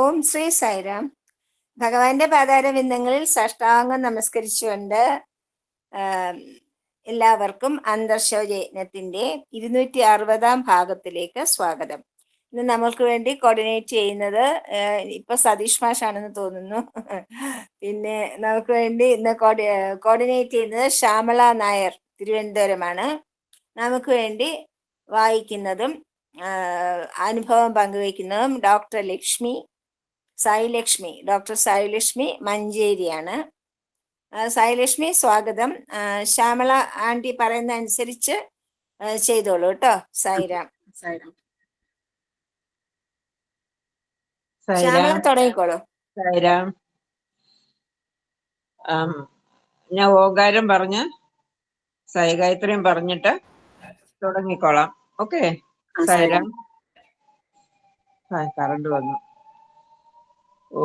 ഓം ശ്രീ സൈറാം ഭഗവാന്റെ പാതാരവിന്ദങ്ങളിൽ സാഷ്ടാംഗം നമസ്കരിച്ചുകൊണ്ട് എല്ലാവർക്കും അന്തർശൗചയജ്ഞത്തിന്റെ ഇരുന്നൂറ്റി അറുപതാം ഭാഗത്തിലേക്ക് സ്വാഗതം. ഇന്ന് നമ്മൾക്ക് വേണ്ടി കോർഡിനേറ്റ് ചെയ്യുന്നത് ഇപ്പൊ സതീഷ് മാഷാണെന്ന് തോന്നുന്നു. പിന്നെ നമുക്ക് വേണ്ടി ഇന്ന് കോർഡിനേറ്റ് ചെയ്യുന്നത് ശ്യാമള നായർ തിരുവനന്തപുരമാണ്. നമുക്ക് വേണ്ടി വായിക്കുന്നതും അനുഭവം പങ്കുവയ്ക്കുന്നതും ഡോക്ടർ ലക്ഷ്മി സായി ലക്ഷ്മി ഡോക്ടർ സായി ലക്ഷ്മി മഞ്ചേരിയാണ് സായിലക്ഷ്മി സായി ലക്ഷ്മി സ്വാഗതം ശ്യാമള ആന്റി പറയുന്ന അനുസരിച്ച് ചെയ്തോളൂ കേട്ടോ സായിരാം. ശ്യാമള തുടങ്ങിക്കോളൂ. സായിരാം. ഞാൻ ഓകാരം പറഞ്ഞ് സൈകായത്രിയും പറഞ്ഞിട്ട് തുടങ്ങിക്കോളാം. ഓക്കെ സായിരാം. കറണ്ട് വന്നു. ഓ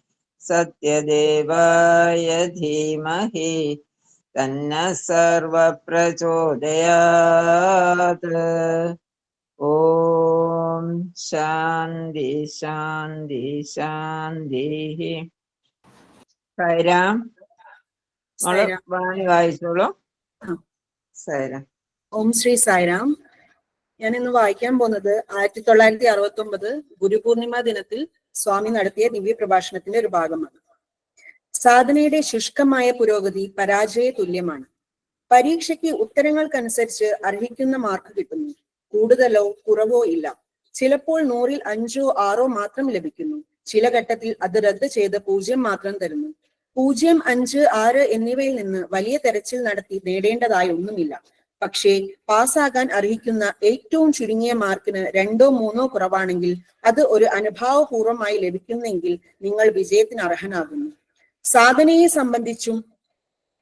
സത്യദേവായ ധീമഹി തന്ന സർവപ്രചോദയാത് ഓം ശാന്തി ശാന്തി ശാന്തി സൈരാം വാണി വായിച്ചോളൂ. സൈരാം ഓം ശ്രീ സായിരാം ഞാൻ ഇന്ന് വായിക്കാൻ പോകുന്നത് ആയിരത്തി തൊള്ളായിരത്തി അറുപത്തി ഒമ്പത് ഗുരുപൂർണിമ ദിനത്തിൽ സ്വാമി നടത്തിയ ദിവ്യ പ്രഭാഷണത്തിന്റെ ഒരു ഭാഗമാണ്. സാധനയുടെ ശുഷ്കമായ പുരോഗതി പരാജയ തുല്യമാണ്. പരീക്ഷയ്ക്ക് ഉത്തരങ്ങൾക്കനുസരിച്ച് അർഹിക്കുന്ന മാർക്ക് കിട്ടുന്നു. കൂടുതലോ കുറവോ ഇല്ല. ചിലപ്പോൾ നൂറിൽ അഞ്ചോ ആറോ മാത്രം ലഭിക്കുന്നു. ചില ഘട്ടത്തിൽ അത് റദ്ദ് ചെയ്ത് പൂജ്യം മാത്രം തരുന്നു. പൂജ്യം അഞ്ച് ആറ് എന്നിവയിൽ നിന്ന് വലിയ തെരച്ചിൽ നടത്തി നേടേണ്ടതായി ഒന്നുമില്ല. പക്ഷേ പാസ്സാകാൻ അർഹിക്കുന്ന ഏറ്റവും ചുരുങ്ങിയ മാർക്കിന് രണ്ടോ മൂന്നോ കുറവാണെങ്കിൽ അത് ഒരു അനുഭാവപൂർവമായി ലഭിക്കുന്നെങ്കിൽ നിങ്ങൾ വിജയത്തിന് അർഹനാകുന്നു. സാധനയെ സംബന്ധിച്ചും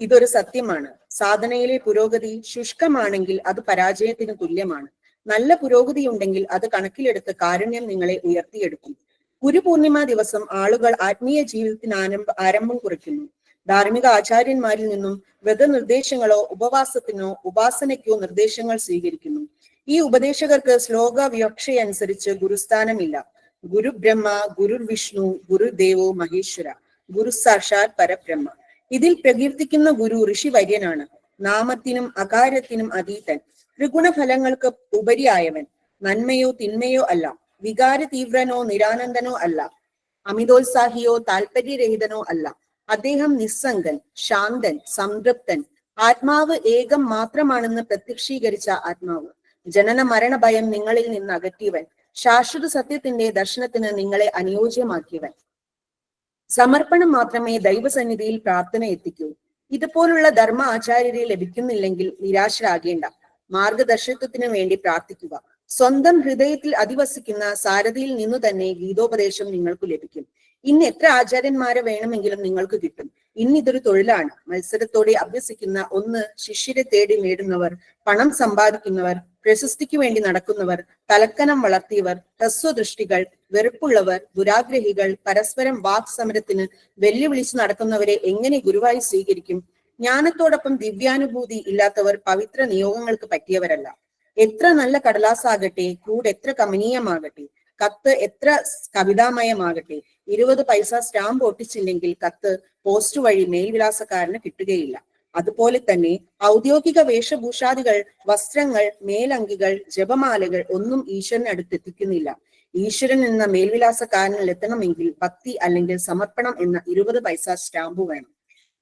ഇതൊരു സത്യമാണ്. സാധനയിലെ പുരോഗതി ശുഷ്കമാണെങ്കിൽ അത് പരാജയത്തിന് തുല്യമാണ്. നല്ല പുരോഗതി ഉണ്ടെങ്കിൽ അത് കണക്കിലെടുത്ത് കാരുണ്യം നിങ്ങളെ ഉയർത്തിയെടുക്കും. ഗുരുപൂർണിമ ദിവസം ആളുകൾ ആത്മീയ ജീവിതത്തിന് ആരംഭം കുറിക്കുന്നു. ധാർമ്മിക ആചാര്യന്മാരിൽ നിന്നും വ്രതനിർദ്ദേശങ്ങളോ ഉപവാസത്തിനോ ഉപാസനയ്ക്കോ നിർദ്ദേശങ്ങൾ സ്വീകരിക്കുന്നു. ഈ ഉപദേശകർക്ക് ശ്ലോക വിവക്ഷയനുസരിച്ച് ഗുരുസ്ഥാനമില്ല. ഗുരു ബ്രഹ്മ ഗുരു വിഷ്ണു ഗുരുദേവോ മഹേശ്വര ഗുരു സാക്ഷാത് പരബ്രഹ്മ. ഇതിൽ പ്രകീർത്തിക്കുന്ന ഗുരു ഋഷിവര്യനാണ്. നാമത്തിനും അകാരത്തിനും അതീതൻ. ത്രിഗുണഫലങ്ങൾക്ക് ഉപരിയായവൻ. നന്മയോ തിന്മയോ അല്ല. വികാര തീവ്രനോ നിരാനന്ദനോ അല്ല. അമിതോത്സാഹിയോ താല്പര്യരഹിതനോ അല്ല. അദ്ദേഹം നിസ്സംഗൻ ശാന്തൻ സംതൃപ്തൻ. ആത്മാവ് ഏകം മാത്രമാണെന്ന് പ്രത്യക്ഷീകരിച്ച ആത്മാവ്. ജനന മരണ ഭയം നിങ്ങളിൽ നിന്ന് അകറ്റിയവൻ. ശാശ്വത സത്യത്തിന്റെ ദർശനത്തിന് നിങ്ങളെ അനുയോജ്യമാക്കിയവൻ. സമർപ്പണം മാത്രമേ ദൈവസന്നിധിയിൽ പ്രാർത്ഥന എത്തിക്കൂ. ഇതുപോലുള്ള ധർമ്മ ആചാര്യരെ ലഭിക്കുന്നില്ലെങ്കിൽ നിരാശരാകേണ്ട. മാർഗദർശത്വത്തിന് വേണ്ടി പ്രാർത്ഥിക്കുക. സ്വന്തം ഹൃദയത്തിൽ അധിവസിക്കുന്ന സാരഥിയിൽ നിന്നു തന്നെ ഗീതോപദേശം നിങ്ങൾക്ക് ലഭിക്കും. ഇന്ന് എത്ര ആചാര്യന്മാരെ വേണമെങ്കിലും നിങ്ങൾക്ക് കിട്ടും. ഇന്ന് ഇതൊരു തൊഴിലാണ്. മത്സരത്തോടെ അഭ്യസിക്കുന്ന ഒന്ന് ശിഷ്യരെ തേടി നേടുന്നവർ പണം സമ്പാദിക്കുന്നവർ പ്രശസ്തിക്ക് വേണ്ടി നടക്കുന്നവർ തലക്കനം വളർത്തിയവർ ഹ്രസ്വദൃഷ്ടികൾ വെറുപ്പുള്ളവർ ദുരാഗ്രഹികൾ പരസ്പരം വാക് സമരത്തിന് വെല്ലുവിളിച്ച് നടക്കുന്നവരെ എങ്ങനെ ഗുരുവായി സ്വീകരിക്കും? ജ്ഞാനത്തോടൊപ്പം ദിവ്യാനുഭൂതി ഇല്ലാത്തവർ പവിത്ര നിയോഗങ്ങൾക്ക് പറ്റിയവരല്ല. എത്ര നല്ല കടലാസാകട്ടെ കൂടെ എത്ര കമനീയമാകട്ടെ. കത്ത് എത്ര കവിതാമയമാകട്ടെ? ഇരുപത് പൈസ സ്റ്റാമ്പ് ഒട്ടിച്ചില്ലെങ്കിൽ കത്ത് പോസ്റ്റ് വഴി മേൽവിലാസക്കാരന് കിട്ടുകയില്ല. അതുപോലെ തന്നെ ഔദ്യോഗിക വേഷഭൂഷാദികൾ വസ്ത്രങ്ങൾ മേലങ്കികൾ ജപമാലകൾ ഒന്നും ഈശ്വരനടുത്ത് എത്തിക്കുന്നില്ല ഈശ്വരൻ എന്ന മേൽവിലാസക്കാരനിൽ എത്തണമെങ്കിൽ ഭക്തി അല്ലെങ്കിൽ സമർപ്പണം എന്ന ഇരുപത് പൈസ സ്റ്റാമ്പ് വേണം.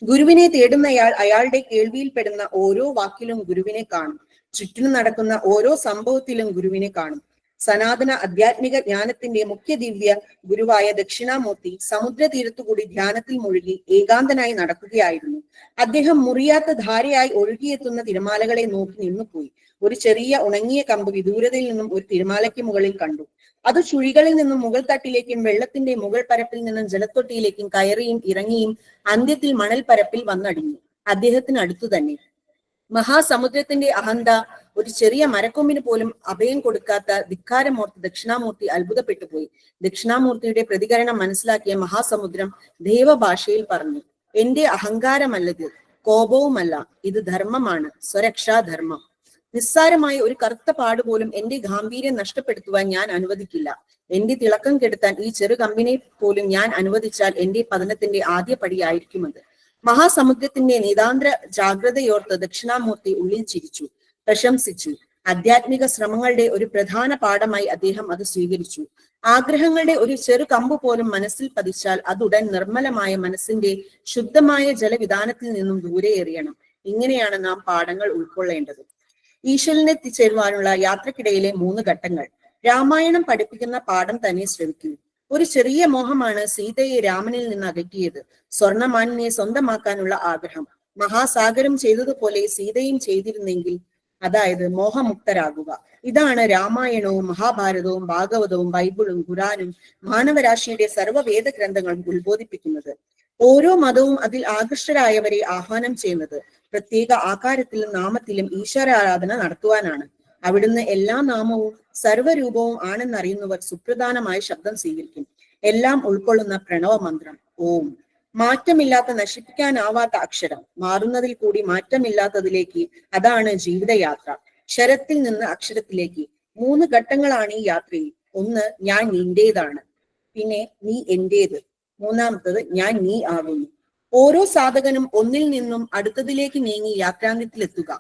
ഗുരുവിനെ തേടുന്നയാൾ അയാളുടെ കേൾവിയിൽപ്പെടുന്ന ഓരോ വാക്കിലും ഗുരുവിനെ കാണും. ചുറ്റിനും നടക്കുന്ന ഓരോ സംഭവത്തിലും ഗുരുവിനെ കാണും. സനാതന ആധ്യാത്മിക ജ്ഞാനത്തിന്റെ മുഖ്യ ദിവ്യ ഗുരുവായ ദക്ഷിണാമൂർത്തി സമുദ്രതീരത്തുകൂടി ധ്യാനത്തിൽ മുഴുകി ഏകാന്തനായി നടക്കുകയായിരുന്നു. അദ്ദേഹം മുറിയാത്ത ധാരയായി ഒഴുകിയെത്തുന്ന തിരമാലകളെ നോക്കി നിന്നുപോയി. ഒരു ചെറിയ ഉണങ്ങിയ കമ്പ് വിദൂരതയിൽ നിന്നും ഒരു തിരമാലയ്ക്ക് മുകളിൽ കണ്ടു. അത് ചുഴികളിൽ നിന്നും മുകൾ തട്ടിലേക്കും വെള്ളത്തിന്റെ മുകൾ പരപ്പിൽ നിന്നും ജലത്തൊട്ടിയിലേക്കും കയറിയും ഇറങ്ങിയും അന്ത്യത്തിൽ മണൽ പരപ്പിൽ വന്നടിഞ്ഞു. അദ്ദേഹത്തിന് അടുത്തു തന്നെ. മഹാസമുദ്രത്തിന്റെ അഹന്ത ഒരു ചെറിയ മരക്കൊമ്പിന് പോലും അഭയം കൊടുക്കാത്ത ധിക്കാരമൂർത്തി ദക്ഷിണാമൂർത്തി അത്ഭുതപ്പെട്ടു പോയി ദക്ഷിണാമൂർത്തിയുടെ പ്രതികരണം മനസ്സിലാക്കിയ മഹാസമുദ്രം ദേവഭാഷയിൽ പറഞ്ഞു എന്റെ അഹങ്കാരമല്ലത് കോപവുമല്ല ഇത് ധർമ്മമാണ് സ്വരക്ഷാധർമ്മം. നിസ്സാരമായ ഒരു കറുത്ത പാട് പോലും എന്റെ ഗാംഭീര്യം നഷ്ടപ്പെടുത്തുവാൻ ഞാൻ അനുവദിക്കില്ല. എന്റെ തിളക്കം കെടുത്താൻ ഈ ചെറു കമ്പിനെ പോലും ഞാൻ അനുവദിച്ചാൽ എന്റെ പതനത്തിന്റെ ആദ്യ പടിയായിരിക്കും അത്. മഹാസമുദ്രത്തിന്റെ നിതാന്ത്ര ജാഗ്രതയോർത്ത് ദക്ഷിണാമൂർത്തി ഉള്ളിൽ ചിരിച്ചു. പ്രശംസിച്ചു. ആധ്യാത്മിക ശ്രമങ്ങളുടെ ഒരു പ്രധാന പാഠമായി അദ്ദേഹം അത് സ്വീകരിച്ചു. ആഗ്രഹങ്ങളുടെ ഒരു ചെറു കമ്പ് പോലും മനസ്സിൽ പതിച്ചാൽ അതുടൻ നിർമ്മലമായ മനസ്സിന്റെ ശുദ്ധമായ ജലവിധാനത്തിൽ നിന്നും ദൂരെ എറിയണം. ഇങ്ങനെയാണ് നാം പാഠങ്ങൾ ഉൾക്കൊള്ളേണ്ടത്. ഈശ്വരനെ എത്തിച്ചേരുവാനുള്ള യാത്രക്കിടയിലെ മൂന്ന് ഘട്ടങ്ങൾ. രാമായണം പഠിപ്പിക്കുന്ന പാഠം തന്നെ ശ്രമിക്കൂ ഒരു ചെറിയ മോഹമാണ് സീതയെ രാമനിൽ നിന്ന് അകറ്റിയത്. സ്വർണമാനിനെ സ്വന്തമാക്കാനുള്ള ആഗ്രഹം. മഹാസാഗരം ചെയ്തതുപോലെ സീതയും ചെയ്തിരുന്നെങ്കിൽ അതായത് മോഹമുക്തരാകുക. ഇതാണ് രാമായണവും മഹാഭാരതവും ഭാഗവതവും ബൈബിളും ഖുറാനും മാനവരാശിയുടെ സർവവേദ ഗ്രന്ഥങ്ങളും ഉത്ബോധിപ്പിക്കുന്നത്. ഓരോ മതവും അതിൽ ആകൃഷ്ടരായവരെ ആഹ്വാനം ചെയ്യുന്നത് പ്രത്യേക ആകാരത്തിലും നാമത്തിലും ഈശ്വരാരാധന നടത്തുവാനാണ്. അവിടുന്ന് എല്ലാ നാമവും സർവരൂപവും ആണെന്നറിയുന്നവർ സുപ്രധാനമായ ശബ്ദം സ്വീകരിക്കും. എല്ലാം ഉൾക്കൊള്ളുന്ന പ്രണവ മന്ത്രം ഓം. മാറ്റമില്ലാത്ത നശിപ്പിക്കാനാവാത്ത അക്ഷരം. മാറുന്നതിൽ കൂടി മാറ്റമില്ലാത്തതിലേക്ക് അതാണ് ജീവിതയാത്ര. ശരത്തിൽ നിന്ന് അക്ഷരത്തിലേക്ക്. മൂന്ന് ഘട്ടങ്ങളാണ് ഈ യാത്രയിൽ. ഒന്ന് ഞാൻ നിന്റേതാണ്. പിന്നെ നീ എന്റേത്. മൂന്നാമത്തത് ഞാൻ നീ ആകുന്നു. ഓരോ സാധകനും ഒന്നിൽ നിന്നും അടുത്തതിലേക്ക് നീങ്ങി യാത്രാന്ത്യത്തിലെത്തുക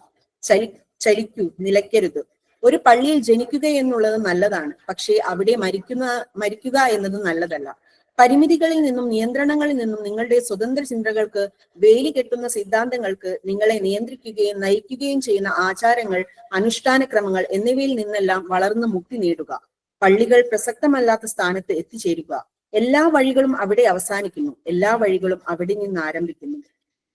ചലി ചലിക്കൂ നിലയ്ക്കരുത്. ഒരു പള്ളിയിൽ ജനിക്കുക എന്നുള്ളത് നല്ലതാണ്. പക്ഷേ അവിടെ മരിക്കുന്ന മരിക്കുക എന്നത് നല്ലതല്ല. പരിമിതികളിൽ നിന്നും നിയന്ത്രണങ്ങളിൽ നിന്നും നിങ്ങളുടെ സ്വതന്ത്ര ചിന്തകൾക്ക് വേലി കെട്ടുന്ന സിദ്ധാന്തങ്ങൾക്ക് നിങ്ങളെ നിയന്ത്രിക്കുകയും നയിക്കുകയും ചെയ്യുന്ന ആചാരങ്ങൾ അനുഷ്ഠാനക്രമങ്ങൾ എന്നിവയിൽ നിന്നെല്ലാം വളർന്ന് മുക്തി നേടുക. പള്ളികൾ പ്രസക്തമല്ലാത്ത സ്ഥാനത്ത് എത്തിച്ചേരുക. എല്ലാ വഴികളും അവിടെ അവസാനിക്കുന്നു. എല്ലാ വഴികളും അവിടെ നിന്ന് ആരംഭിക്കുന്നു.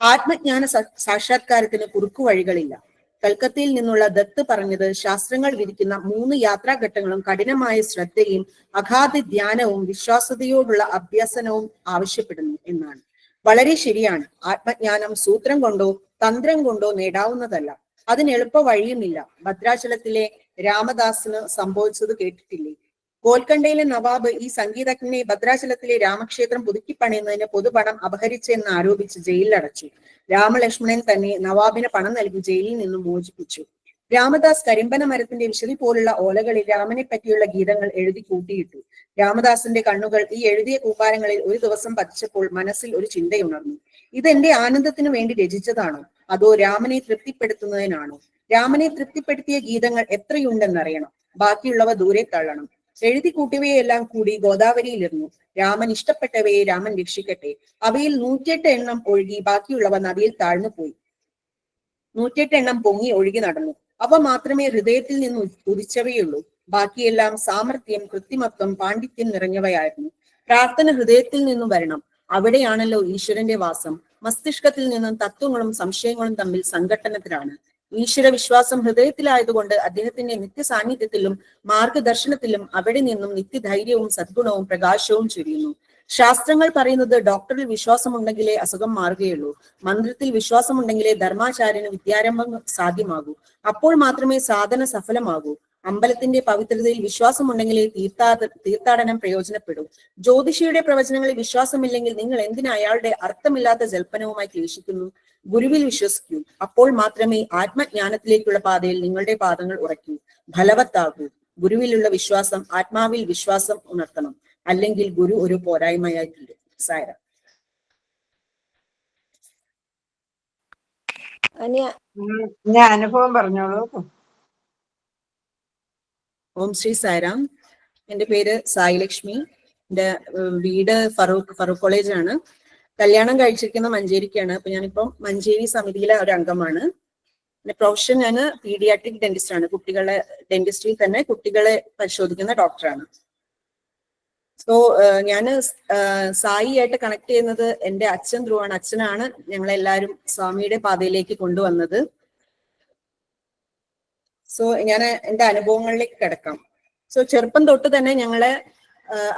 ആത്മജ്ഞാന സാക്ഷാത്കാരത്തിന് കുറുക്കു വഴികളില്ല. കൽക്കത്തയിൽ നിന്നുള്ള ദത്ത് പറഞ്ഞത് ശാസ്ത്രങ്ങൾ വിരിക്കുന്ന മൂന്ന് യാത്രാഘട്ടങ്ങളും കഠിനമായ ശ്രദ്ധയും അഗാധ ധ്യാനവും വിശ്വാസതയോടുള്ള അഭ്യസനവും ആവശ്യപ്പെടുന്നു എന്നാണ്. വളരെ ശരിയാണ്. ആത്മജ്ഞാനം സൂത്രം കൊണ്ടോ തന്ത്രം കൊണ്ടോ നേടാവുന്നതല്ല. അതിന് എളുപ്പ വഴിയുമില്ല ഭദ്രാചലത്തിലെ രാമദാസിന് സംഭവിച്ചത് കേട്ടിട്ടില്ലേ? ഗോൽക്കണ്ടയിലെ നവാബ് ഈ സംഗീതജ്ഞനെ ഭദ്രാചലത്തിലെ രാമക്ഷേത്രം പുതുക്കിപ്പണിയുന്നതിന് പൊതുപണം അപഹരിച്ചെന്ന് ആരോപിച്ച് ജയിലിലടച്ചു. രാമലക്ഷ്മണൻ തന്നെ നവാബിന് പണം നൽകി ജയിലിൽ നിന്നും മോചിപ്പിച്ചു. രാമദാസ് കരിമ്പന മരത്തിന്റെ വിശദി പോലുള്ള ഓലകളിൽ രാമനെ പറ്റിയുള്ള ഗീതങ്ങൾ എഴുതി കൂട്ടിയിട്ടു. രാമദാസിന്റെ കണ്ണുകൾ ഈ എഴുതിയ കൂമ്പാരങ്ങളിൽ ഒരു ദിവസം പതിച്ചപ്പോൾ മനസ്സിൽ ഒരു ചിന്തയുണർന്നു. ഇത് ഇതെന്റെ ആനന്ദത്തിനു വേണ്ടി രചിച്ചതാണോ? അതോ രാമനെ തൃപ്തിപ്പെടുത്തുന്നതിനാണോ? രാമനെ തൃപ്തിപ്പെടുത്തിയ ഗീതങ്ങൾ എത്രയുണ്ടെന്നറിയണം. ബാക്കിയുള്ളവ ദൂരെ തള്ളണം. എഴുതി കൂട്ടിയവയെല്ലാം കൂടി ഗോദാവരിയിലിരുന്നു. രാമൻ ഇഷ്ടപ്പെട്ടവയെ രാമൻ രക്ഷിക്കട്ടെ. അവയിൽ നൂറ്റിയെട്ട് എണ്ണം ഒഴുകി ബാക്കിയുള്ളവ നദിയിൽ താഴ്ന്നു പോയി. നൂറ്റിയെട്ട് എണ്ണം പൊങ്ങി ഒഴുകി നടന്നു. അവ മാത്രമേ ഹൃദയത്തിൽ നിന്ന് ഉദിച്ചവയുള്ളൂ. ബാക്കിയെല്ലാം സാമർഥ്യം കൃത്രിമത്വം പാണ്ഡിത്യം നിറഞ്ഞവയായിരുന്നു. പ്രാർത്ഥന ഹൃദയത്തിൽ നിന്നും വരണം. അവിടെയാണല്ലോ ഈശ്വരന്റെ വാസം. മസ്തിഷ്കത്തിൽ നിന്നും തത്വങ്ങളും സംശയങ്ങളും തമ്മിൽ സംഘട്ടനത്തിലാണ്. ഈശ്വര വിശ്വാസം ഹൃദയത്തിലായതുകൊണ്ട് അദ്ദേഹത്തിന്റെ നിത്യ സാന്നിധ്യത്തിലും മാർഗദർശനത്തിലും അവിടെ നിന്നും നിത്യധൈര്യവും സദ്ഗുണവും പ്രകാശവും ചൊരിയുന്നു. ശാസ്ത്രങ്ങൾ പറയുന്നത് ഡോക്ടറിൽ വിശ്വാസമുണ്ടെങ്കിലേ അസുഖം മാറുകയുള്ളൂ. മന്ത്രത്തിൽ വിശ്വാസമുണ്ടെങ്കിലേ ധർമാചാര്യന് വിദ്യാരംഭം സാധ്യമാകൂ. അപ്പോൾ മാത്രമേ സാധന സഫലമാകൂ. അമ്പലത്തിന്റെ പവിത്രതയിൽ വിശ്വാസമുണ്ടെങ്കിലേ തീർത്ഥാ തീർത്ഥാടനം പ്രയോജനപ്പെടും. ജ്യോതിഷിയുടെ പ്രവചനങ്ങളിൽ വിശ്വാസമില്ലെങ്കിൽ നിങ്ങൾ എന്തിനു അയാളുടെ അർത്ഥമില്ലാത്ത ജൽപ്പനവുമായി ക്ലേശിക്കുന്നു? ഗുരുവിൽ വിശ്വസിക്കൂ. അപ്പോൾ മാത്രമേ ആത്മജ്ഞാനത്തിലേക്കുള്ള പാതയിൽ നിങ്ങളുടെ പാദങ്ങൾ ഉറയ്ക്കൂ. ഫലവത്താകൂ. ഗുരുവിലുള്ള വിശ്വാസം ആത്മാവിൽ വിശ്വാസം ഉണർത്തണം. അല്ലെങ്കിൽ ഗുരു ഒരു പോരായ്മയായി തീരും. സായര. അനിയ. ഞാൻ അനുഭവം പറഞ്ഞോളൂ. ഓം ശ്രീ സാരാം എന്റെ പേര് സായി ലക്ഷ്മി എന്റെ വീട് ഫറൂഖ് ഫറൂഖ് കോളേജാണ് കല്യാണം കഴിച്ചിരിക്കുന്ന മഞ്ചേരിക്കാണ്. അപ്പൊ ഞാനിപ്പം മഞ്ചേരി സമിതിയിലെ ഒരു അംഗമാണ്. എന്റെ പ്രൊഫഷൻ ഞാൻ പീഡിയാട്രിക് ഡെന്റിസ്റ്റ് ആണ് കുട്ടികളെ ഡെന്റിസ്റ്റിൽ തന്നെ കുട്ടികളെ പരിശോധിക്കുന്ന ഡോക്ടറാണ്. സോ ഞാൻ സായി ആയിട്ട് കണക്ട് ചെയ്യുന്നത് എന്റെ അച്ഛൻ ധ്രുവാണ്. അച്ഛനാണ് ഞങ്ങളെല്ലാവരും സ്വാമിയുടെ പാതയിലേക്ക് കൊണ്ടുവന്നത്. സോ ഞാൻ എന്റെ അനുഭവങ്ങളിലേക്ക് കിടക്കാം. സോ ചെറുപ്പം തൊട്ട് തന്നെ ഞങ്ങളെ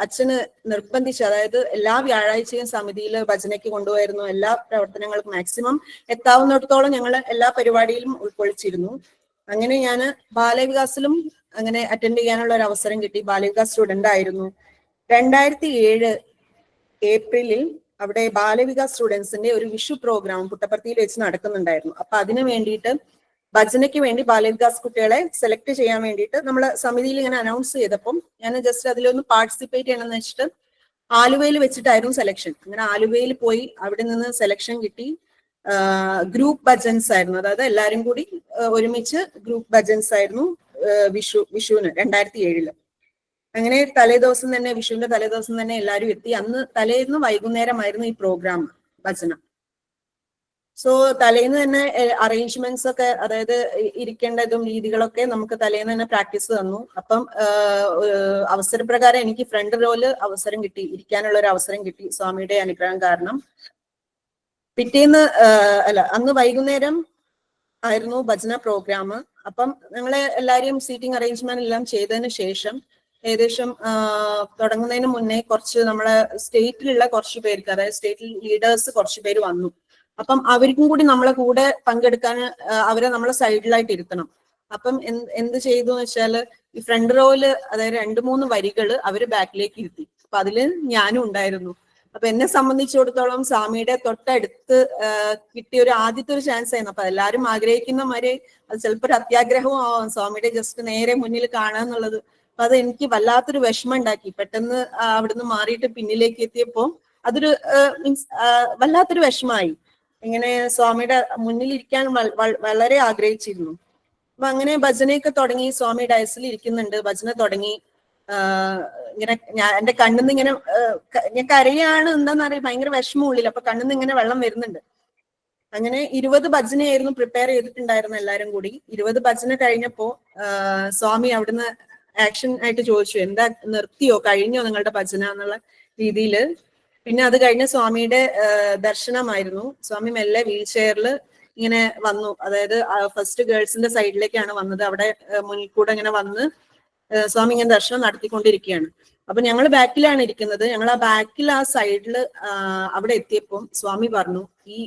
അച്ഛന് നിർബന്ധിച്ച് അതായത് എല്ലാ വ്യാഴാഴ്ചയും സമിതിയിൽ ഭജനയ്ക്ക് കൊണ്ടുപോയിരുന്നു. എല്ലാ പ്രവർത്തനങ്ങൾക്കും മാക്സിമം എത്താവുന്നിടത്തോളം ഞങ്ങൾ എല്ലാ പരിപാടിയിലും ഉൾക്കൊള്ളിച്ചിരുന്നു. അങ്ങനെ ഞാൻ ബാലവികാസിലും അങ്ങനെ അറ്റൻഡ് ചെയ്യാനുള്ള ഒരു അവസരം കിട്ടി. ബാലവികാസ് സ്റ്റുഡന്റ് ആയിരുന്നു. രണ്ടായിരത്തി ഏഴ് ഏപ്രിലിൽ അവിടെ ബാലവികാസ് സ്റ്റുഡൻസിന്റെ ഒരു വിഷു പ്രോഗ്രാം പുട്ടപ്പർത്തിയിൽ വെച്ച് നടക്കുന്നുണ്ടായിരുന്നു. അപ്പൊ അതിനു വേണ്ടിയിട്ട് ഭജനയ്ക്ക് വേണ്ടി ബാലദാസ് കുട്ടികളെ സെലക്ട് ചെയ്യാൻ വേണ്ടിയിട്ട് നമ്മൾ സമിതിയിൽ ഇങ്ങനെ അനൗൺസ് ചെയ്തപ്പം ഞാൻ ജസ്റ്റ് അതിലൊന്ന് പാർട്ടിസിപ്പേറ്റ് ചെയ്യണമെന്ന് വെച്ചിട്ട് ആലുവയിൽ വെച്ചിട്ടായിരുന്നു സെലക്ഷൻ അങ്ങനെ ആലുവയിൽ പോയി അവിടെ നിന്ന് സെലക്ഷൻ കിട്ടി. ഗ്രൂപ്പ് ഭജൻസ് ആയിരുന്നു. അതായത് എല്ലാരും കൂടി ഒരുമിച്ച് ഗ്രൂപ്പ് ഭജൻസ് ആയിരുന്നു വിഷു വിഷുവിന് രണ്ടായിരത്തി ഏഴിൽ അങ്ങനെ തലേദിവസം തന്നെ വിഷുവിന്റെ തലേദിവസം തന്നെ എല്ലാവരും എത്തി. അന്ന് തലേന്ന് വൈകുന്നേരമായിരുന്നു ഈ പ്രോഗ്രാം ഭജന സോ തലേന്ന് തന്നെ അറേഞ്ച്മെന്റ്സ് ഒക്കെ അതായത് ഇരിക്കേണ്ട ഇരിക്കേണ്ടതും രീതികളൊക്കെ നമുക്ക് തലേന്ന് തന്നെ പ്രാക്ടീസ് തന്നു. അപ്പം അവസരപ്രകാരം എനിക്ക് ഫ്രണ്ട് റോൽ അവസരം കിട്ടി. ഇരിക്കാനുള്ള ഒരു അവസരം കിട്ടി സ്വാമിയുടെ അനുഗ്രഹം കാരണം. പിറ്റേന്ന് അല്ല അന്ന് വൈകുന്നേരം ആയിരുന്നു ഭജന പ്രോഗ്രാം അപ്പം ഞങ്ങളെ എല്ലാരെയും സീറ്റിംഗ് അറേഞ്ച്മെന്റ് എല്ലാം ചെയ്തതിന് ശേഷം ഏകദേശം തുടങ്ങുന്നതിന് മുന്നേ കുറച്ച് നമ്മളെ സ്റ്റേറ്റിലുള്ള കുറച്ച് പേർക്ക് അതായത് സ്റ്റേറ്റിൽ ലീഡേഴ്സ് കുറച്ച് പേര് വന്നു. അപ്പം അവർക്കും കൂടി നമ്മളെ കൂടെ പങ്കെടുക്കാൻ അവരെ നമ്മളെ സൈഡിലായിട്ട് ഇരുത്തണം. അപ്പം എന്ത് ചെയ്തു എന്ന് വെച്ചാൽ ഈ ഫ്രണ്ട് റോയിൽ അതായത് രണ്ട് മൂന്ന് വരികൾ അവർ ബാക്കിലേക്ക് ഇരുത്തി. അപ്പൊ അതിൽ ഞാനും ഉണ്ടായിരുന്നു. അപ്പൊ എന്നെ സംബന്ധിച്ചിടത്തോളം സ്വാമിയുടെ തൊട്ടടുത്ത് കിട്ടിയ ഒരു ആദ്യത്തെ ഒരു ചാൻസ് ആയിരുന്നു. അപ്പൊ എല്ലാരും ആഗ്രഹിക്കുന്ന മാതിരി അത് ചിലപ്പോൾ ഒരു അത്യാഗ്രഹവും ആവാം. സ്വാമിയുടെ ജസ്റ്റ് നേരെ മുന്നിൽ കാണുക എന്നുള്ളത് അപ്പൊ അത് എനിക്ക് വല്ലാത്തൊരു വിഷമം ഉണ്ടാക്കി. പെട്ടെന്ന് അവിടുന്ന് മാറിയിട്ട് പിന്നിലേക്ക് എത്തിയപ്പോ അതൊരു മീൻസ് വല്ലാത്തൊരു വിഷമായി. ഇങ്ങനെ സ്വാമിയുടെ മുന്നിൽ ഇരിക്കാൻ വളരെ ആഗ്രഹിച്ചിരുന്നു. അപ്പൊ അങ്ങനെ ഭജനയൊക്കെ തുടങ്ങി സ്വാമി ഡയസിൽ ഇരിക്കുന്നുണ്ട് ഭജന തുടങ്ങി. ഇങ്ങനെ ഞാൻ എന്റെ കണ്ണിന്ന് ഇങ്ങനെ ഞാൻ കരയാണ് എന്താന്ന് അറിയാം ഭയങ്കര വിഷമം ഉള്ളിൽ അപ്പൊ കണ്ണിന്ന് ഇങ്ങനെ വെള്ളം വരുന്നുണ്ട്. അങ്ങനെ ഇരുപത് ഭജനയായിരുന്നു പ്രിപ്പയർ ചെയ്തിട്ടുണ്ടായിരുന്നു എല്ലാരും കൂടി. ഇരുപത് ഭജന കഴിഞ്ഞപ്പോ സ്വാമി അവിടുന്ന് ആക്ഷൻ ആയിട്ട് ചോദിച്ചു എന്താ നിർത്തിയോ കഴിഞ്ഞോ നിങ്ങളുടെ ഭജന? എന്നുള്ള രീതിയിൽ പിന്നെ അത് കഴിഞ്ഞ സ്വാമിയുടെ ദർശനമായിരുന്നു. സ്വാമി മെല്ലെ വീൽ ചെയറിൽ ഇങ്ങനെ വന്നു. അതായത് ഫസ്റ്റ് ഗേൾസിന്റെ സൈഡിലേക്കാണ് വന്നത്. അവിടെ മുന്നിൽ കൂടെ ഇങ്ങനെ വന്ന് സ്വാമി ഇങ്ങനെ ദർശനം നടത്തിക്കൊണ്ടിരിക്കുകയാണ്. അപ്പൊ ഞങ്ങൾ ബാക്കിലാണ് ഇരിക്കുന്നത്. ഞങ്ങൾ ആ ബാക്കിൽ ആ സൈഡിൽ അവിടെ എത്തിയപ്പോൾ സ്വാമി പറഞ്ഞു ഈ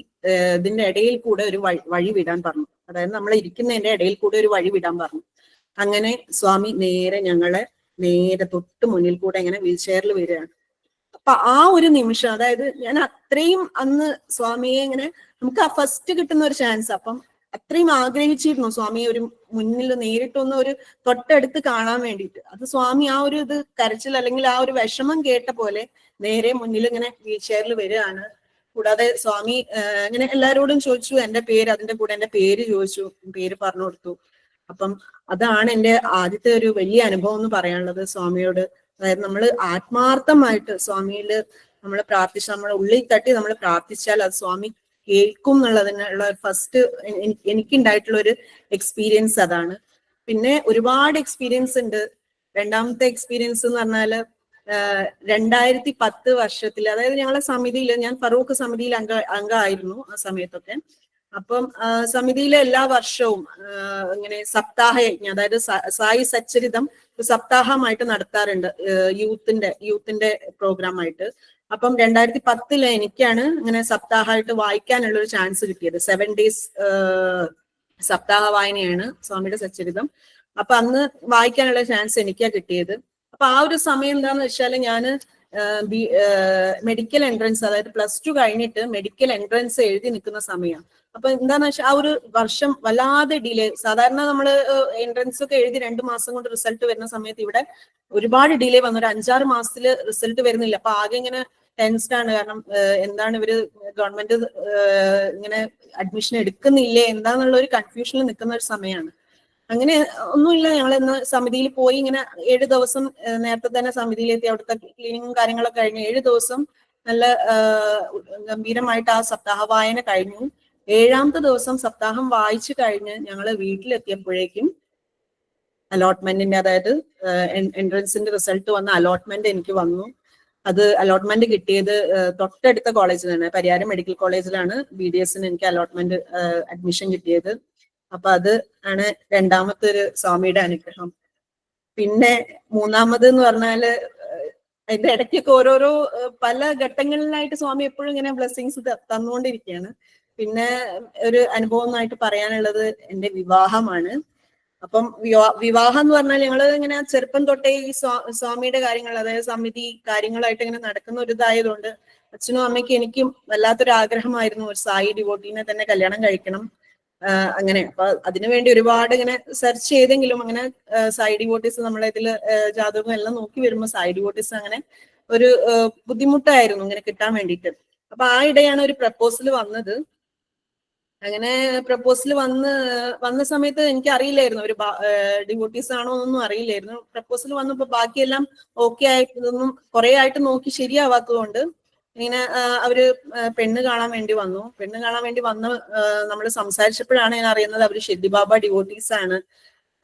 ഇതിന്റെ ഇടയിൽ കൂടെ ഒരു വഴി വിടാൻ പറഞ്ഞു. അതായത് നമ്മൾ ഇരിക്കുന്നതിന്റെ ഇടയിൽ കൂടെ ഒരു വഴി വിടാൻ പറഞ്ഞു. അങ്ങനെ സ്വാമി നേരെ ഞങ്ങളെ നേരെ തൊട്ട് മുന്നിൽ കൂടെ ഇങ്ങനെ വീൽ ചെയറിൽ വരികയാണ്. അപ്പൊ ആ ഒരു നിമിഷം അതായത് ഞാൻ അത്രയും അന്ന് സ്വാമിയെ ഇങ്ങനെ നമുക്ക് ആ ഫസ്റ്റ് കിട്ടുന്ന ഒരു ചാൻസ് അപ്പം അത്രയും ആഗ്രഹിച്ചിരുന്നു സ്വാമിയെ ഒരു മുന്നിൽ നേരിട്ടൊന്ന് ഒരു തൊട്ടടുത്ത് കാണാൻ വേണ്ടിയിട്ട്. അത് സ്വാമി ആ ഒരു ഇത് കരച്ചിൽ അല്ലെങ്കിൽ ആ ഒരു വിഷമം കേട്ട പോലെ നേരെ മുന്നിൽ ഇങ്ങനെ വീൽ ചെയറിൽ വരികയാണ്. കൂടാതെ സ്വാമി ഇങ്ങനെ എല്ലാരോടും ചോദിച്ചു എന്റെ പേര് അതിന്റെ കൂടെ എന്റെ പേര് ചോദിച്ചു പേര് പറഞ്ഞു കൊടുത്തു. അപ്പം അതാണ് എന്റെ ആദ്യത്തെ ഒരു വലിയ അനുഭവം എന്ന് പറയാനുള്ളത് സ്വാമിയോട്. അതായത് നമ്മൾ ആത്മാർത്ഥമായിട്ട് സ്വാമിയിൽ നമ്മൾ പ്രാർത്ഥിച്ച നമ്മൾ ഉള്ളിൽ തട്ടി നമ്മൾ പ്രാർത്ഥിച്ചാൽ അത് സ്വാമി കേൾക്കും എന്നുള്ളതിനുള്ള ഫസ്റ്റ് എനിക്കുണ്ടായിട്ടുള്ള ഒരു എക്സ്പീരിയൻസ് അതാണ്. പിന്നെ ഒരുപാട് എക്സ്പീരിയൻസ് ഉണ്ട്. രണ്ടാമത്തെ എക്സ്പീരിയൻസ് എന്ന് പറഞ്ഞാൽ രണ്ടായിരത്തി പത്ത് വർഷത്തിൽ അതായത് ഞങ്ങളെ സമിതിയിൽ ഞാൻ ഫറൂഖ് സമിതിയിൽ അംഗ അംഗമായിരുന്നു ആ സമയത്തൊക്കെ. അപ്പം സമിതിയിലെ എല്ലാ വർഷവും ഇങ്ങനെ സപ്താഹ യജ്ഞം അതായത് സായി സച്ചരിതം സപ്താഹമായിട്ട് നടത്താറുണ്ട് യൂത്തിന്റെ യൂത്തിന്റെ പ്രോഗ്രാം ആയിട്ട് അപ്പം രണ്ടായിരത്തി പത്തിൽ എനിക്കാണ് ഇങ്ങനെ സപ്താഹമായിട്ട് വായിക്കാനുള്ള ഒരു ചാൻസ് കിട്ടിയത്. സെവൻ ഡേയ്സ് സപ്താഹ വായനയാണ് സ്വാമിയുടെ സച്ചരിതം. അപ്പൊ അന്ന് വായിക്കാനുള്ള ചാൻസ് എനിക്കാ കിട്ടിയത്. അപ്പൊ ആ ഒരു സമയം എന്താന്ന് വെച്ചാൽ ഞാൻ മെഡിക്കൽ എൻട്രൻസ് അതായത് പ്ലസ് ടു കഴിഞ്ഞിട്ട് മെഡിക്കൽ എൻട്രൻസ് എഴുതി നിൽക്കുന്ന സമയം. അപ്പൊ എന്താന്ന് വെച്ചാൽ ആ ഒരു വർഷം വല്ലാതെ ഡിലേ സാധാരണ നമ്മൾ എൻട്രൻസ് ഒക്കെ എഴുതി രണ്ട് മാസം കൊണ്ട് റിസൾട്ട് വരുന്ന സമയത്ത് ഇവിടെ ഒരുപാട് ഡിലേ വന്നു. ഒരു അഞ്ചാറ് മാസത്തിൽ റിസൾട്ട് വരുന്നില്ല. അപ്പൊ ആകെ ഇങ്ങനെ ടെൻസ്ഡ് ആണ്. കാരണം എന്താണ് ഇവർ ഗവൺമെന്റ് ഇങ്ങനെ അഡ്മിഷൻ എടുക്കുന്നില്ലേ എന്താന്നുള്ള ഒരു കൺഫ്യൂഷനിൽ നിൽക്കുന്ന ഒരു സമയമാണ് അങ്ങനെ ഒന്നുമില്ല. ഞങ്ങൾ ഇന്ന് സമിതിയിൽ പോയി ഇങ്ങനെ ഏഴ് ദിവസം നേരത്തെ തന്നെ സമിതിയിലെത്തി. അവിടുത്തെ ക്ലീനിങ്ങും കാര്യങ്ങളൊക്കെ കഴിഞ്ഞു ഏഴ് ദിവസം നല്ല ഗംഭീരമായിട്ട് ആ സപ്താഹ വായന കഴിഞ്ഞു. ഏഴാമത്തെ ദിവസം സപ്താഹം വായിച്ചു കഴിഞ്ഞ് ഞങ്ങൾ വീട്ടിലെത്തിയപ്പോഴേക്കും അലോട്ട്മെന്റിന്റെ അതായത് എൻട്രൻസിന്റെ റിസൾട്ട് വന്ന അലോട്ട്മെന്റ് എനിക്ക് വന്നു. അത് അലോട്ട്മെന്റ് കിട്ടിയത് തൊട്ടടുത്ത കോളേജിൽ തന്നെ പരിയാരം മെഡിക്കൽ കോളേജിലാണ് ബി ഡി എസിന് എനിക്ക് അലോട്ട്മെന്റ് അഡ്മിഷൻ കിട്ടിയത്. അപ്പൊ അത് ആണ് രണ്ടാമത്തെ ഒരു സ്വാമിയുടെ അനുഗ്രഹം. പിന്നെ മൂന്നാമത് എന്ന് പറഞ്ഞാൽ അതിന്റെ ഇടയ്ക്കൊക്കെ ഓരോരോ പല ഘട്ടങ്ങളിലായിട്ട് സ്വാമി എപ്പോഴും ഇങ്ങനെ ബ്ലെസ്സിങ്സ് തന്നുകൊണ്ടിരിക്കുകയാണ് പിന്നെ ഒരു അനുഭവമായിട്ട് പറയാനുള്ളത് എന്റെ വിവാഹമാണ്. അപ്പം വിവാഹം എന്ന് പറഞ്ഞാൽ ഞങ്ങൾ ഇങ്ങനെ ചെറുപ്പം തൊട്ടേ ഈ സ്വാ- സ്വാമിയുടെ കാര്യങ്ങൾ അതായത് സമിതി കാര്യങ്ങളായിട്ട് ഇങ്ങനെ നടക്കുന്ന ഒരു ഇതായതുകൊണ്ട് അച്ഛനും അമ്മയ്ക്കും എനിക്കും വല്ലാത്തൊരു ആഗ്രഹമായിരുന്നു ഒരു സായി ഡിവോട്ടീനെ തന്നെ കല്യാണം കഴിക്കണം. അങ്ങനെ. അപ്പൊ അതിനുവേണ്ടി ഒരുപാട് ഇങ്ങനെ സെർച്ച് ചെയ്തെങ്കിലും അങ്ങനെ സായി ഡിവോട്ടീസ് നമ്മളെ ഇതിൽ ജാതകം എല്ലാം നോക്കി വരുമ്പോൾ സായി ഡിവോട്ടീസ് അങ്ങനെ ഒരു ബുദ്ധിമുട്ടായിരുന്നു ഇങ്ങനെ കിട്ടാൻ വേണ്ടിയിട്ട്. അപ്പൊ ആ ഇടയാണ് ഒരു പ്രപ്പോസൽ വന്നത്. അങ്ങനെ പ്രപ്പോസൽ വന്ന് വന്ന സമയത്ത് എനിക്ക് അറിയില്ലായിരുന്നു ഒരു ഡിവോട്ടീസ് ആണോ എന്നൊന്നും അറിയില്ലായിരുന്നു. പ്രപ്പോസൽ വന്നപ്പോ ബാക്കിയെല്ലാം ഓക്കെ ആയിട്ടൊന്നും കുറെ ആയിട്ട് നോക്കി ശരിയാവാത്തതുകൊണ്ട് ഇങ്ങനെ അവർ പെണ്ണ് കാണാൻ വേണ്ടി വന്നു. പെണ്ണ് കാണാൻ വേണ്ടി വന്ന് നമ്മൾ സംസാരിച്ചപ്പോഴാണ് ഞാൻ അറിയുന്നത് അവർ ഷെദ്ദിബാബ ഡിവോട്ടീസ് ആണ്.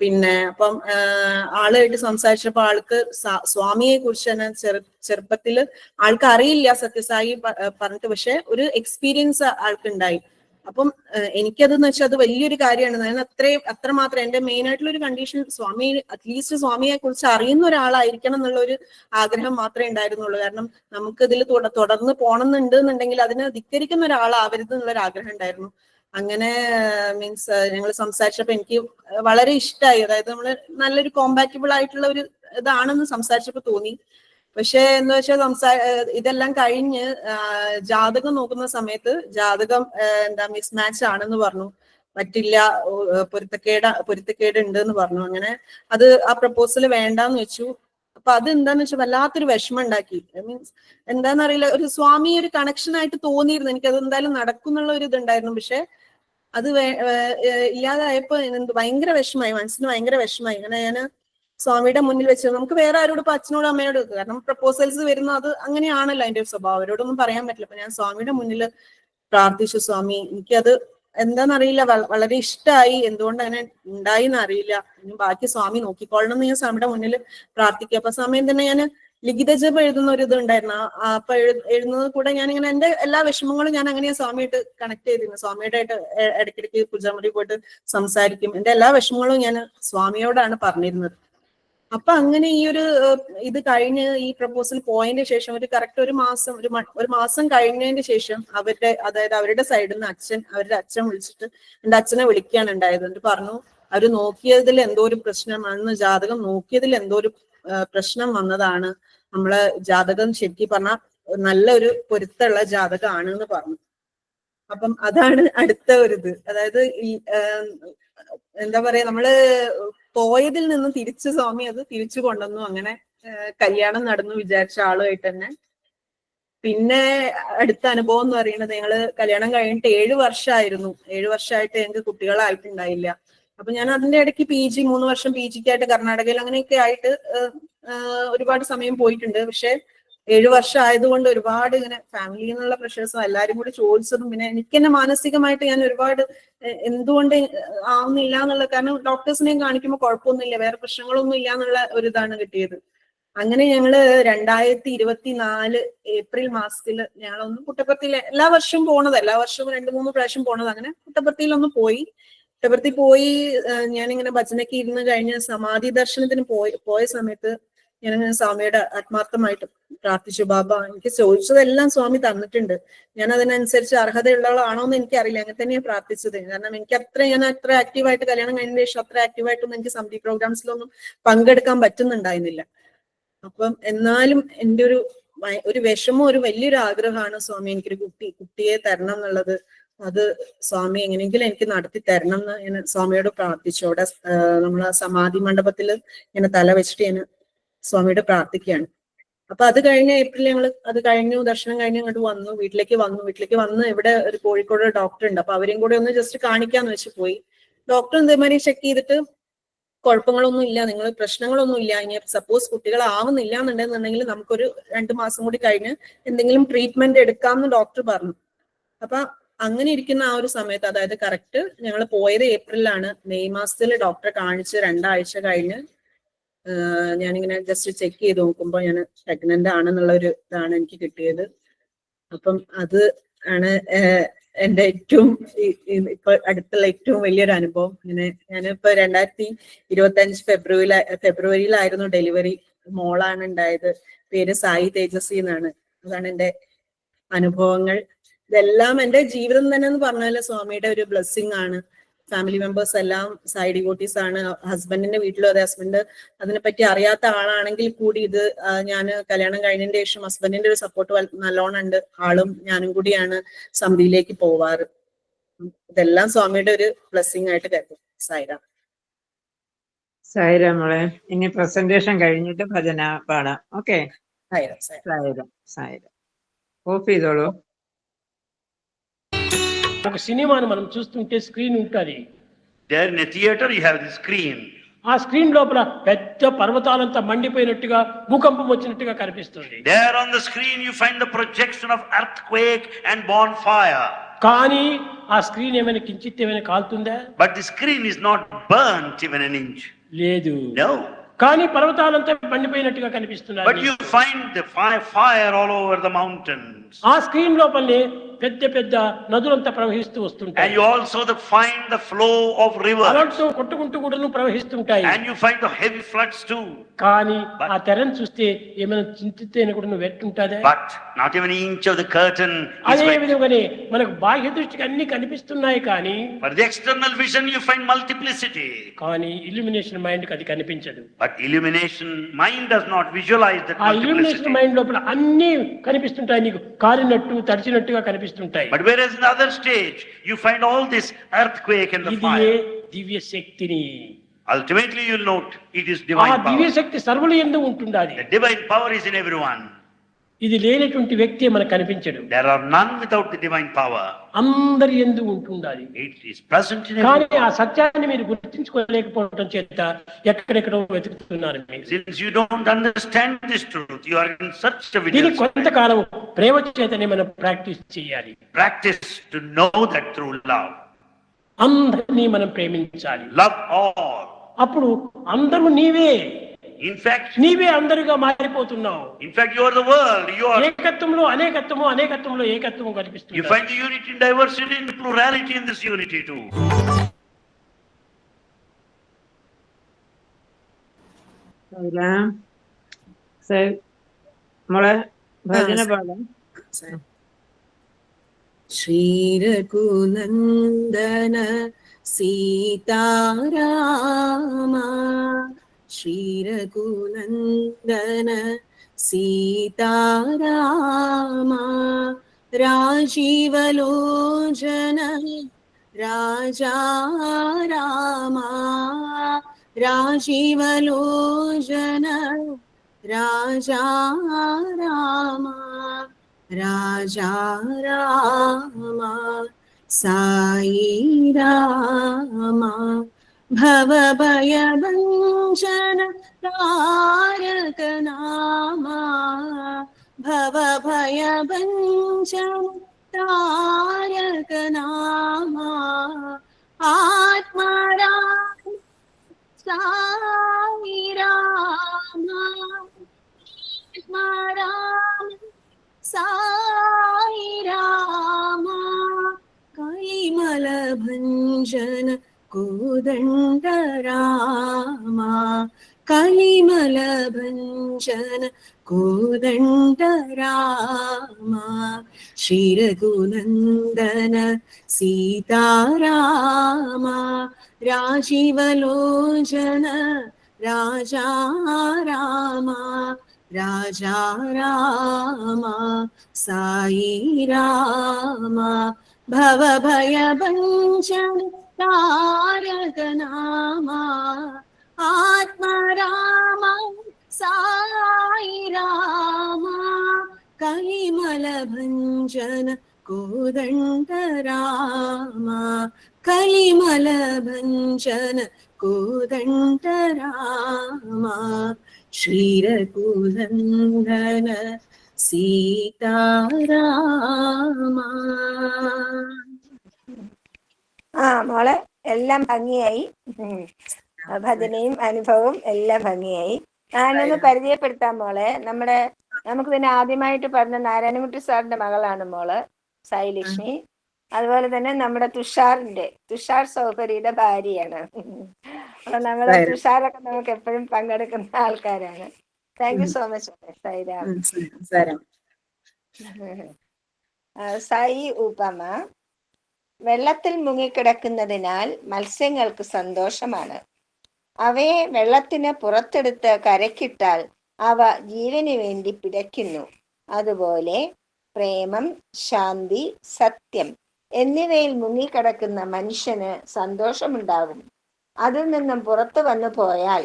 പിന്നെ അപ്പം ആളുമായിട്ട് സംസാരിച്ചപ്പോ ആൾക്ക് സ്വാമിയെ കുറിച്ച് തന്നെ ചെറു ചെറുപ്പത്തിൽ ആൾക്ക് അറിയില്ല സത്യസായി പറഞ്ഞിട്ട്. പക്ഷെ ഒരു എക്സ്പീരിയൻസ് ആൾക്കുണ്ടായി. അപ്പം എനിക്കതെന്ന് വെച്ചാൽ അത് വലിയൊരു കാര്യമാണ്. ഞാൻ അത്രയും അത്രമാത്രം എന്റെ മെയിൻ ആയിട്ടുള്ള ഒരു കണ്ടീഷൻ സ്വാമി അറ്റ്ലീസ്റ്റ് സ്വാമിയെ കുറിച്ച് അറിയുന്ന ഒരാളായിരിക്കണം എന്നുള്ള ഒരു ആഗ്രഹം മാത്രമേ ഉണ്ടായിരുന്നുള്ളൂ. കാരണം നമുക്ക് ഇതിൽ തുടർന്ന് പോകണമെന്നുണ്ട് എന്നുണ്ടെങ്കിൽ അതിനെ ധിക്കരിക്കുന്ന ഒരാളാവരുത് എന്നുള്ളൊരു ആഗ്രഹം ഉണ്ടായിരുന്നു. അങ്ങനെ മീൻസ് ഞങ്ങൾ സംസാരിച്ചപ്പോൾ എനിക്ക് വളരെ ഇഷ്ടമായി അതായത് നമ്മൾ നല്ലൊരു കോമ്പാറ്റബിൾ ആയിട്ടുള്ള ഒരു ഇതാണെന്ന് സംസാരിച്ചപ്പോൾ തോന്നി. പക്ഷെ എന്ന് വെച്ചാൽ സംസാ ഇതെല്ലാം കഴിഞ്ഞ് ജാതകം നോക്കുന്ന സമയത്ത് ജാതകം എന്താ മിസ്മാച്ച് ആണെന്ന് പറഞ്ഞു. പറ്റില്ല പൊരുത്തക്കേട് പൊരുത്തക്കേട് ഉണ്ട് എന്ന് പറഞ്ഞു. അങ്ങനെ അത് ആ പ്രപ്പോസൽ വേണ്ടാന്ന് വെച്ചു. അപ്പൊ അത് എന്താന്ന് വെച്ചാൽ വല്ലാത്തൊരു വിഷമം ഉണ്ടാക്കി മീൻസ് എന്താന്നറിയില്ല ഒരു സ്വാമി ഒരു കണക്ഷൻ ആയിട്ട് തോന്നിയിരുന്നു. എനിക്ക് അത് എന്തായാലും നടക്കും എന്നുള്ള ഒരു ഇതുണ്ടായിരുന്നു. പക്ഷെ അത് ഇല്ലാതായപ്പോ ഭയങ്കര വിഷമായി മനസ്സിന് ഭയങ്കര വിഷമായി അങ്ങനെ ഞാൻ സ്വാമിയുടെ മുന്നിൽ വെച്ച് നമുക്ക് വേറെ ആരോടും ഇപ്പൊ അച്ഛനോടും അമ്മയോട് കാരണം പ്രപ്പോസൽസ് വരുന്ന അത് അങ്ങനെയാണല്ലോ അതിന്റെ സ്വഭാവം. അവരോടൊന്നും പറയാൻ പറ്റില്ല. അപ്പൊ ഞാൻ സ്വാമിയുടെ മുന്നിൽ പ്രാർത്ഥിച്ചു സ്വാമി എനിക്കത് എന്താണെന്നറിയില്ല വളരെ ഇഷ്ടമായി എന്തുകൊണ്ട് അങ്ങനെ ഉണ്ടായി എന്നറിയില്ല ഇനി ബാക്കി സ്വാമി നോക്കിക്കോളണം എന്ന് ഞാൻ സ്വാമിയുടെ മുന്നിൽ പ്രാർത്ഥിക്കുക അപ്പൊ സമയം തന്നെ ഞാൻ ലിഖിത ജപം എഴുതുന്ന ഒരു ഇത് ഉണ്ടായിരുന്നു. അപ്പൊ എഴു- എഴുതുന്നത് കൂടെ ഞാൻ ഇങ്ങനെ എന്റെ എല്ലാ വിഷമങ്ങളും ഞാൻ അങ്ങനെ സ്വാമിയായിട്ട് കണക്ട് ചെയ്തിരുന്നു. സ്വാമിയുടെ ആയിട്ട് ഇടയ്ക്കിടയ്ക്ക് പൂജാമുറി പോയിട്ട് സംസാരിക്കും. എന്റെ എല്ലാ വിഷമങ്ങളും ഞാൻ സ്വാമിയോടാണ് പറഞ്ഞിരുന്നത്. അപ്പൊ അങ്ങനെ ഈ ഒരു ഇത് കഴിഞ്ഞ് ഈ പ്രപ്പോസൽ പോയതിന് ശേഷം ഒരു കറക്റ്റ് ഒരു മാസം ഒരു ഒരു മാസം കഴിഞ്ഞതിന് ശേഷം അവരുടെ അതായത് അവരുടെ സൈഡിൽ നിന്ന് അച്ഛൻ അവരുടെ അച്ഛൻ വിളിച്ചിട്ട് എന്റെ അച്ഛനെ വിളിക്കുകയാണ് ഉണ്ടായത്. എന്നിട്ട് പറഞ്ഞു അവർ നോക്കിയതിൽ എന്തോ ഒരു പ്രശ്നമാണെന്ന് ജാതകം നോക്കിയതിൽ എന്തോ ഒരു പ്രശ്നം വന്നതാണ്. നമ്മളെ ജാതകം ശരിക്കും പറഞ്ഞാൽ നല്ലൊരു പൊരുത്തുള്ള ജാതകമാണ് എന്ന് പറഞ്ഞു. അപ്പം അതാണ് അടുത്ത ഒരു ഇത്. അതായത് ഈ എന്താ പറയാ നമ്മൾ പോയതിൽ നിന്ന് തിരിച്ചു സ്വാമി അത് തിരിച്ചു കൊണ്ടുവന്നു. അങ്ങനെ കല്യാണം നടന്നു വിചാരിച്ച ആളുമായിട്ട് തന്നെ. പിന്നെ അടുത്ത അനുഭവം എന്ന് പറയുന്നത് ഞങ്ങൾ കല്യാണം കഴിഞ്ഞിട്ട് ഏഴു വർഷമായിരുന്നു ഏഴു വർഷമായിട്ട് ഞങ്ങൾക്ക് കുട്ടികളായിട്ടുണ്ടായില്ല. അപ്പൊ ഞാൻ അതിന്റെ ഇടയ്ക്ക് പി ജി മൂന്ന് വർഷം പി ജിക്കായിട്ട് കർണാടകയിൽ അങ്ങനെയൊക്കെ ആയിട്ട് ഒരുപാട് സമയം പോയിട്ടുണ്ട്. പക്ഷെ ഏഴു വർഷം ആയതുകൊണ്ട് ഒരുപാട് ഇങ്ങനെ ഫാമിലിയിൽ നിന്നുള്ള പ്രഷേഴ്സും എല്ലാരും കൂടി ചോദിച്ചതും പിന്നെ എനിക്ക് തന്നെ മാനസികമായിട്ട് ഞാൻ ഒരുപാട് എന്തുകൊണ്ട് ആവുന്നില്ല എന്നുള്ള കാരണം ഡോക്ടേഴ്സിനെയും കാണിക്കുമ്പോൾ കുഴപ്പമൊന്നുമില്ല. വേറെ പ്രശ്നങ്ങളൊന്നും ഇല്ല എന്നുള്ള ഒരു ഇതാണ് കിട്ടിയത്. അങ്ങനെ ഞങ്ങൾ രണ്ടായിരത്തി ഇരുപത്തി നാല് ഏപ്രിൽ മാസത്തിൽ ഞങ്ങളൊന്ന് പുട്ടപ്പർത്തിയിലെ എല്ലാ വർഷവും പോണത് എല്ലാ വർഷവും രണ്ട് മൂന്ന് പ്രാവശ്യം പോണത്. അങ്ങനെ പുട്ടപ്പർത്തിയിൽ പോയി. പുട്ടപ്പർത്തി പോയി ഞാനിങ്ങനെ ഭജനയ്ക്ക് ഇരുന്ന് കഴിഞ്ഞ് സമാധി ദർശനത്തിന് പോയ പോയ സമയത്ത് ഞാൻ സ്വാമിയുടെ ആത്മാർത്ഥമായിട്ട് പ്രാർത്ഥിച്ചു ബാബ എനിക്ക് ചോദിച്ചതെല്ലാം സ്വാമി തന്നിട്ടുണ്ട്. ഞാൻ അതിനനുസരിച്ച് അർഹതയുള്ളവളാണോ എന്ന് എനിക്കറിയില്ല. അങ്ങനെ തന്നെയാണ് പ്രാർത്ഥിച്ചത്. കാരണം എനിക്ക് അത്ര ഞാൻ അത്ര ആക്റ്റീവായിട്ട് കല്യാണം കഴിഞ്ഞ ശേഷം അത്ര ആക്റ്റീവായിട്ടൊന്നും എനിക്ക് സമിതി പ്രോഗ്രാംസിലൊന്നും പങ്കെടുക്കാൻ പറ്റുന്നുണ്ടായിരുന്നില്ല. അപ്പം എന്നാലും എന്റെ ഒരു ഒരു വിഷമം ഒരു വലിയൊരു ആഗ്രഹമാണ് സ്വാമി എനിക്കൊരു കുട്ടി കുട്ടിയെ തരണം എന്നുള്ളത്. അത് സ്വാമി എങ്ങനെയെങ്കിലും എനിക്ക് നടത്തി തരണം എന്ന് ഞാൻ സ്വാമിയോട് പ്രാർത്ഥിച്ചു. അവിടെ നമ്മളെ സമാധി മണ്ഡപത്തിൽ ഇങ്ങനെ തല വെച്ചിട്ട് ഞാൻ സ്വാമിയോട് പ്രാർത്ഥിക്കുകയാണ്. അപ്പൊ അത് കഴിഞ്ഞ ഏപ്രിൽ ഞങ്ങൾ അത് കഴിഞ്ഞു ദർശനം കഴിഞ്ഞ് ഇങ്ങോട്ട് വന്നു വീട്ടിലേക്ക് വന്നു വീട്ടിലേക്ക് വന്ന് ഇവിടെ ഒരു കോഴിക്കോട് ഡോക്ടർ ഉണ്ട്. അപ്പൊ അവരെയും കൂടെ ഒന്ന് ജസ്റ്റ് കാണിക്കാന്ന് വെച്ച് പോയി. ഡോക്ടർ ഇതേമാതിരി ചെക്ക് ചെയ്തിട്ട് കുഴപ്പങ്ങളൊന്നും ഇല്ല നിങ്ങൾ പ്രശ്നങ്ങളൊന്നും ഇല്ല ഇനി സപ്പോസ് കുട്ടികൾ ആവുന്നില്ല എന്നുണ്ടെന്നുണ്ടെങ്കിൽ നമുക്കൊരു രണ്ടു മാസം കൂടി കഴിഞ്ഞ് എന്തെങ്കിലും ട്രീറ്റ്മെന്റ് എടുക്കാമെന്ന് ഡോക്ടർ പറഞ്ഞു. അപ്പൊ അങ്ങനെ ഇരിക്കുന്ന ആ ഒരു സമയത്ത് അതായത് കറക്റ്റ് ഞങ്ങൾ പോയത് ഏപ്രിലാണ് മെയ് മാസത്തിൽ ഡോക്ടറെ കാണിച്ച് രണ്ടാഴ്ച കഴിഞ്ഞ് ഞാനിങ്ങനെ ജസ്റ്റ് ചെക്ക് ചെയ്ത് നോക്കുമ്പോൾ ഞാൻ പ്രഗ്നന്റ് ആണെന്നുള്ള ഒരു ഇതാണ് എനിക്ക് കിട്ടിയത്. അപ്പം അത് ആണ് എന്റെ ഏറ്റവും ഇപ്പൊ അടുത്തുള്ള ഏറ്റവും വലിയൊരു അനുഭവം. ഇങ്ങനെ ഞാനിപ്പോ രണ്ടായിരത്തി ഇരുപത്തി അഞ്ച് ഫെബ്രുവരി ഫെബ്രുവരിയിലായിരുന്നു ഡെലിവറി. മോളാണ് ഉണ്ടായത്. പേര് സായി തേജസ്വി എന്നാണ്. അതാണ് എന്റെ അനുഭവങ്ങൾ. ഇതെല്ലാം എന്റെ ജീവിതം തന്നെ എന്ന് പറഞ്ഞാൽ സ്വാമിയുടെ ഒരു ബ്ലെസ്സിങ് ആണ്. ഫാമിലി മെമ്പേഴ്സ് എല്ലാം സൈഡ് ഡിവോട്ടീസ് ആണ്. ഹസ്ബൻഡിന്റെ വീട്ടിലും അതെ ഹസ്ബൻഡ് അതിനെപ്പറ്റി അറിയാത്ത ആളാണെങ്കിൽ കൂടി ഇത് ഞാൻ കല്യാണം കഴിഞ്ഞതിന് ശേഷം ഹസ്ബൻഡിന്റെ ഒരു സപ്പോർട്ട് നല്ലോണം ഉണ്ട്. ആളും ഞാനും കൂടിയാണ് സമിതിയിലേക്ക് പോവാറ്. ഇതെല്ലാം സ്വാമിയുടെ ഒരു ബ്ലെസ്സിങ് ആയിട്ട് കരുതും. സായിരാം. സായിരാം മോളെ ഇനി പ്രസന്റേഷൻ കഴിഞ്ഞിട്ട് ഭജന പാടാം. ഓക്കെ സൈറ സായിരാം. സായിരാം സായിരാം. ഓഫ് ചെയ്തോളൂ. ఒక సినిమాను మనం చూస్తుంటే స్క్రీన్ ఉంటుంది. There in theatre you have the screen ఆ స్క్రీన్ లోపల పెద్ద పర్వతాలంతా మండిపోయినట్టుగా భూకంపం వచ్చినట్టుగా కనిపిస్తుంది. There on the screen you find the projection of earthquake and bonfire కానీ ఆ స్క్రీన్ ఏమైనా కించిత్ ఏమైనా కాలుతుందా? But the screen is not burn even an inch లేదు. నో కానీ పర్వతాలంతా మండిపోయినట్టుగా కనిపిస్తున్నారు. But you find the fire all over the mountains ఆ స్క్రీన్ లోపలే పెద్ద పెద్ద నదులంతా ప్రవహిస్తూ వస్తుంటాయి. And you the find the flow of river కొట్టుకుంటూ కూడాను ప్రవహిస్తుంటాయి. And you find the heavy floods too కానీ ఆ తెరం చూస్తే ఏమైనా చింతితేన కూడా వెట్టుంటదే but not even inch curtain మనకు బాహ్య దృష్టికి అన్ని కనిపిస్తున్నాయి కానీ for external vision you find multiplicity కానీ ఇల్యూమినేషన్ మైండ్కి అది కనిపించదు. But illumination mind does not visualise the multiplicity illumination mind లోపల అన్ని కనిపిస్తుంటాయి నీకు. కారినట్టు తడిచినట్టుగా కనిపిస్తుంది కనిపిస్తుంటాయి But whereas in the other stage, you find all this earthquake and the ఇది ఏ fire. దివ్య శక్తిని Ultimately, you'll note it is ఆ divine దివ్య power. శక్తి సర్వులు ఎందు ఉంటుండాలి The divine power is in everyone. ఇది లేనటువంటి వ్యక్తి మనకు కనిపించడు. There are none without the divine power అందరి ఎందు ఉంటుండాలి. ఇట్ ఇస్ ప్రెసెంట్ ఇన్ కానీ ఆ సత్యాన్ని మీరు గుర్తించుకోలేకపోవడం చేత ఎక్కడెక్కడ వెతుకుతున్నారు since you don't understand this truth you are in కొంతకాలం ప్రేమ చేతనే మనం ప్రాక్టీస్ చేయాలి. Practice to know that through love అందరినీ మనం ప్రేమించాలి. లవ్ ఆల్ అప్పుడు అందరూ నీవే. ఇన్ ఫ్యాక్ట్ నీవే అందరిగా మారిపోతున్నావు in fact you are the world you are ఏకత్వంలో అనేకత్వము అనేకత్వంలో ఏకత్వము కనిపిస్తుంది you find the unity in diversity in plurality in this unity too so మొళ భజన పాడం శ్రీరఘునందన సీతారామా ശ്രീരഘുനന്ദന സീതാരാമ രാജീവലോചന രാജാ രാമ രാജീവലോചന राजा रामा രാജാ रामा സായി രാമ ഭവഭയഭഞ്ജന भुञ्जन तारकनामा भवभयभञ्जन तारकनामा। आत्माराम साई रामा आत्माराम साई रामा। कैमलभञ्जन கோதண்டராமா கலிமலபஞ்சன கோதண்டராமா ஸ்ரீரகுநந்தன சீதாராமா ராஜீவலோஜன ராஜா ராமா ராஜா ராமா சாயி ராமா பவபய பஞ்சன தாரகநாமா ஆத்மராமா சாயி ராமா கலிமல பஞ்சன கோதண்ட ராமா கலிமல பஞ்சன கோதண்ட ராமா ஸ்ரீரகுதந்தன சீதாராமா? ആ മോളെ എല്ലാം ഭംഗിയായി. ഭജനയും അനുഭവവും എല്ലാം ഭംഗിയായി. ഞാനൊന്ന് പരിചയപ്പെടുത്താം മോളെ. നമ്മുടെ നമുക്ക് പിന്നെ ആദ്യമായിട്ട് പറഞ്ഞ നാരായണകുട്ടി സാറിന്റെ മകളാണ് മോൾ സായിലക്ഷ്മി അതുപോലെ തന്നെ നമ്മുടെ തുഷാറിന്റെ തുഷാർ സൗകര്യയുടെ ഭാര്യയാണ്. അപ്പൊ നമ്മുടെ സായിരാം. തുഷാറൊക്കെ നമുക്ക് എപ്പോഴും പങ്കെടുക്കുന്ന ആൾക്കാരാണ്. താങ്ക് യു സോ മച്ച് ആ, സായി ഉപമ. വെള്ളത്തിൽ മുങ്ങിക്കിടക്കുന്നതിനാൽ മത്സ്യങ്ങൾക്ക് സന്തോഷമാണ്. അവയെ വെള്ളത്തിന് പുറത്തെടുത്ത് കരക്കിട്ടാൽ അവ ജീവന് വേണ്ടി പിടയ്ക്കുന്നു. അതുപോലെ പ്രേമം ശാന്തി സത്യം എന്നിവയിൽ മുങ്ങിക്കിടക്കുന്ന മനുഷ്യന് സന്തോഷമുണ്ടാകും അതിൽ നിന്നും പുറത്തു വന്നു പോയാൽ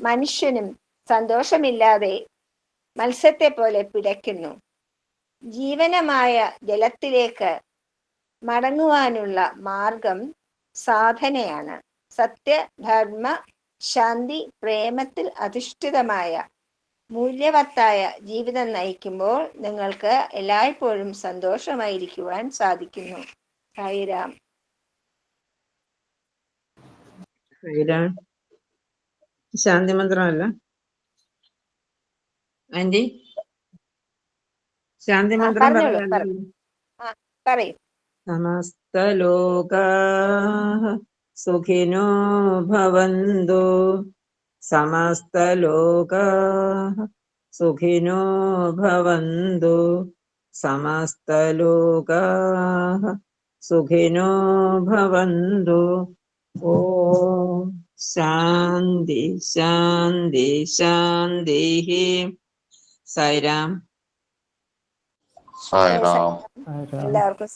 മനുഷ്യനും സന്തോഷമില്ലാതെ മത്സ്യത്തെ പോലെ പിടയ്ക്കുന്നു. ജീവനമായ ജലത്തിലേക്ക് മടങ്ങുവാനുള്ള മാർഗം സാധനയാണ്. സത്യധർമ്മ ശാന്തി പ്രേമത്തിൽ അധിഷ്ഠിതമായ മൂല്യവത്തായ ജീവിതം നയിക്കുമ്പോൾ നിങ്ങൾക്ക് എല്ലായ്പ്പോഴും സന്തോഷമായിരിക്കുവാൻ സാധിക്കുന്നു. ശ്രീരാം ശാന്തി മന്ത്രമല്ല? ആന്റി ശാന്തി മന്ത്രം. പറയൂ. സമസ്തലോകാः സുഖിനോ ഭവന്തു സമസ്തലോകാः സുഖിനോ ഭവന്തു സമസ്തലോകാः സുഖിനോ ഭവന്തു ഓം ശാന്തി ശാന്തി ശാന്തിः സൈറാം സായിറാം എല്ലാവർക്കും